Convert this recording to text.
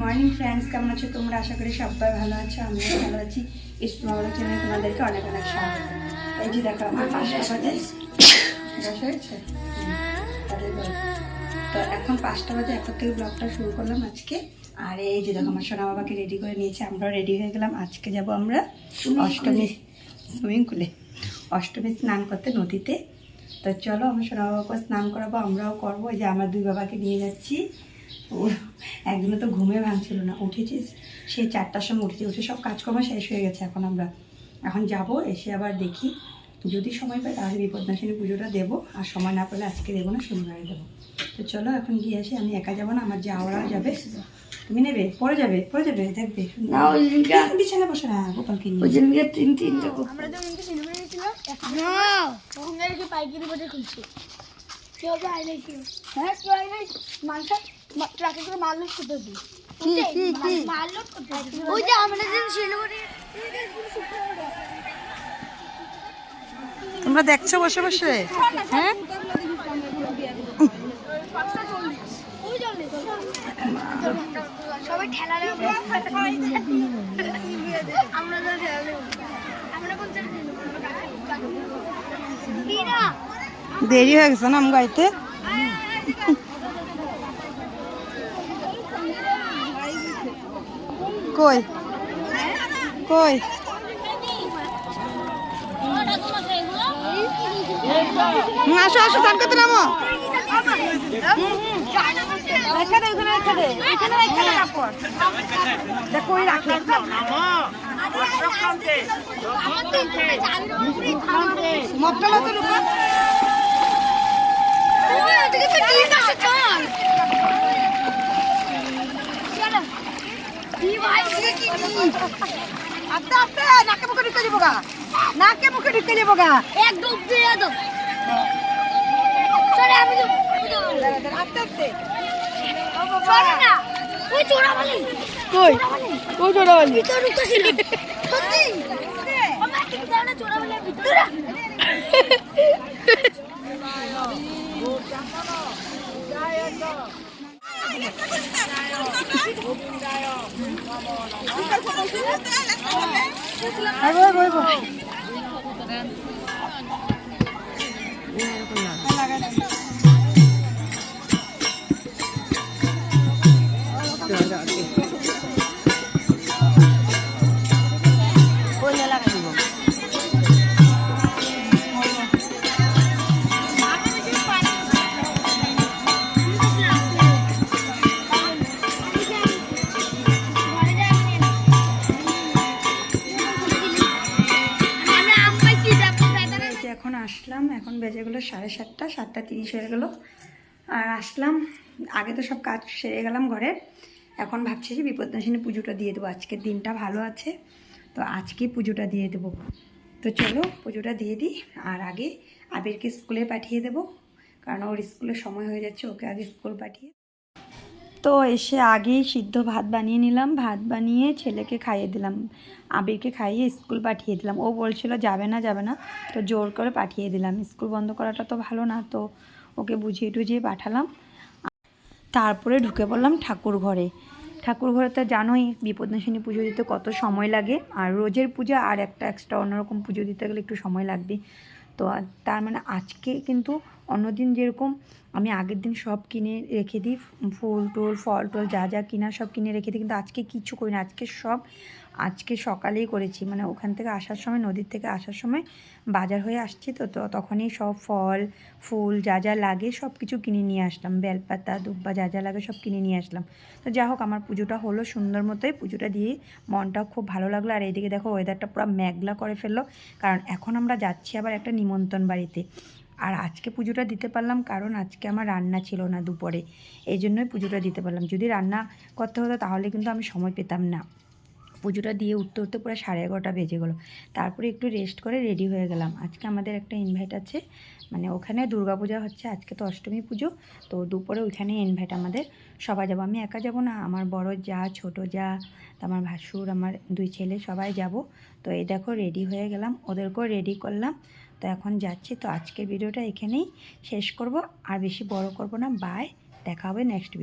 Morning friends কেমন আছো তোমরা? আশা করি সবাই ভালো আছো আমিও ভালো আছি। ইসমাউলের জন্য তোমাদেরকে অনেক অনেক স্বাগত। এই যে দেখো আমার পাঁচটা বাজে। হয়েছে। তো এখন পাঁচটা বাজে এখন থেকে ব্লগটা শুরু করলাম আজকে। আর এই যে দেখো আমার সোনা বাবাকে রেডি করে নিয়েছে আমরাও রেডি হয়ে গেলাম। আজকে যাব আমরা অষ্টমী সুইমিং পুলে অষ্টমী স্নান করতে নদীতে। তো চলো আমার সোনা বাবাকে স্নান করাবো আমরাও করব। যে আমার দুই বাবাকে নিয়ে যাচ্ছি। একদিনও তো ঘুমে ভাঙছিল না। উঠেছিস? সে চারটার সময় উঠেছি। উঠে সব কাজকর্ম শেষ হয়ে গেছে এখন আমরা। এখন যাব এসে আবার দেখি। যদি সময় পাই তাহলে বিপদনাশিনী পুজোটা দেবো। আর সময় না পেলে আজকে দেবো না শনিবারে দেবো। তো চলো এখন গিয়ে আসি। আমি একা যাব না আমার যাওয়ারাও যাবে। তুমি নেবে? পরে যাবে? পরে যাবে? দেখবে। না, ওই দিনটা- বিছানা বসে না গোপালকে নিয়ে ওই জন্যকে তিন তিনটা আমরা তো মিনিটে সিনেমা গেছিলাম তখন গাড়ি পাইকারি বাজার খুলছে। কেউ তো আই নাই ছিল হ্যাঁ কেউ আই নাই মাংস ট্রাকে করে মাল লোড করতে হতো মাল লোড করতে ওই যে আমরা শিলিগুড়ি তোমরা দেখছ বসে বসে? হ্যাঁ? সবাই ঠেলা আমরা দেরি হয়ে গেছে না আম গাইতে? কই? কই? আসো আসো স্নান করতে নামো। এখানে এখানে এখানে এখানে এখানে কাপড়। দেখো ওই রাখে। মটকা লতো আস্তে আস্তে নাকে মুখে ঢুকে যাব গা। নাকে মুখে ঢুকে যাব গা। আস্তে আস্তে। কই? কই জোড়াবালি বই বই বই এই বেজে গেলো সাড়ে সাতটা সাতটা তিরিশ হয়ে গেলো। আর আসলাম, আগে তো সব কাজ সেরে গেলাম ঘরে। এখন ভাবছি যে বিপদনাশিনী পুজোটা দিয়ে দেবো। আজকের দিনটা ভালো আছে, তো আজকে পুজোটা দিয়ে দেবো। তো চলো পুজোটা দিয়ে দিই, আর আগে আবিরকে স্কুলে পাঠিয়ে দেবো, কারণ ওর স্কুলে সময় হয়ে যাচ্ছে, ওকে আগে স্কুল পাঠিয়ে তো এসে আগেই সিদ্ধ ভাত বানিয়ে নিলাম। ভাত বানিয়ে ছেলেকে খাইয়ে দিলাম। আবিরকে খাইয়ে স্কুল পাঠিয়ে দিলাম। ও বলছিল, যাবে না যাবে না। তো জোর করে পাঠিয়ে দিলাম। স্কুল বন্ধ করাটা তো ভালো না, তো ওকে বুঝিয়ে টুঝিয়ে পাঠালাম। তারপরে ঢুকে পড়লাম ঠাকুর ঘরে। ঠাকুর ঘরে তো জানোই, বিপদনাশিনী পুজো দিতে কত সময় লাগে। আর রোজের পূজা আর একটা এক্সট্রা অন্যরকম পুজো দিতে গেলে একটু সময় লাগবে। তো তার মানে আজকে কিন্তু অন্যদিন যেরকম আমি আগের দিন সব কিনে রেখে দিই, ফুল টুল, ফল টল যা যা কিনা সব কিনে রেখে দিই, কিন্তু আজকে কিছু করি না। আজকে সব, আজকে সকালেই করেছি। মানে ওখান থেকে আসার সময়, নদীর থেকে আসার সময় বাজার হয়ে আসছি তো তো তখনই সব ফল, ফুল যা যা লাগে সব কিছু কিনে নিয়ে আসলাম। বেলপাতা, দুব্বা যা যা লাগে সব কিনে নিয়ে আসলাম। তো যা হোক, আমার পুজোটা হলো সুন্দর মতোই। পুজোটা দিয়ে মনটাও খুব ভালো লাগল। আর এইদিকে দেখো ওয়েদারটা পুরো মেঘলা করে ফেলল। কারণ এখন আমরা যাচ্ছি আবার একটা নিমন্ত্রণ বাড়িতে। আর আজকে পুজোটা দিতে পারলাম, কারণ আজকে আমার রান্না ছিল না দুপুরে। এই জন্যই পুজোটা দিতে পারলাম। যদি রান্না করতে হতো তাহলে কিন্তু আমি সময় পেতাম না। পুজোটা দিয়ে উঠতে উঠতে পুরো সাড়ে এগারোটা বেজে গেলো। তারপরে একটু রেস্ট করে রেডি হয়ে গেলাম। আজকে আমাদের একটা ইনভাইট আছে মানে ওখানে দুর্গাপূজা হচ্ছে, আজকে তো অষ্টমী পুজো, তো দুপুরে ওইখানে ইনভাইট আমাদের। সবাই যাব। আমি একা যাব না, আমার বড় যা, ছোট যা, আমার ভাসুর, আমার দুই ছেলে, সবাই যাব। তো এই দেখো রেডি হয়ে গেলাম, ওদেরকেও রেডি করলাম। তো এখন যাচ্ছি। তো আজকের ভিডিওটা এখানেই শেষ করব, আর বেশি বড় করব না। বাই দেখা হবে নেক্সট ভিডিও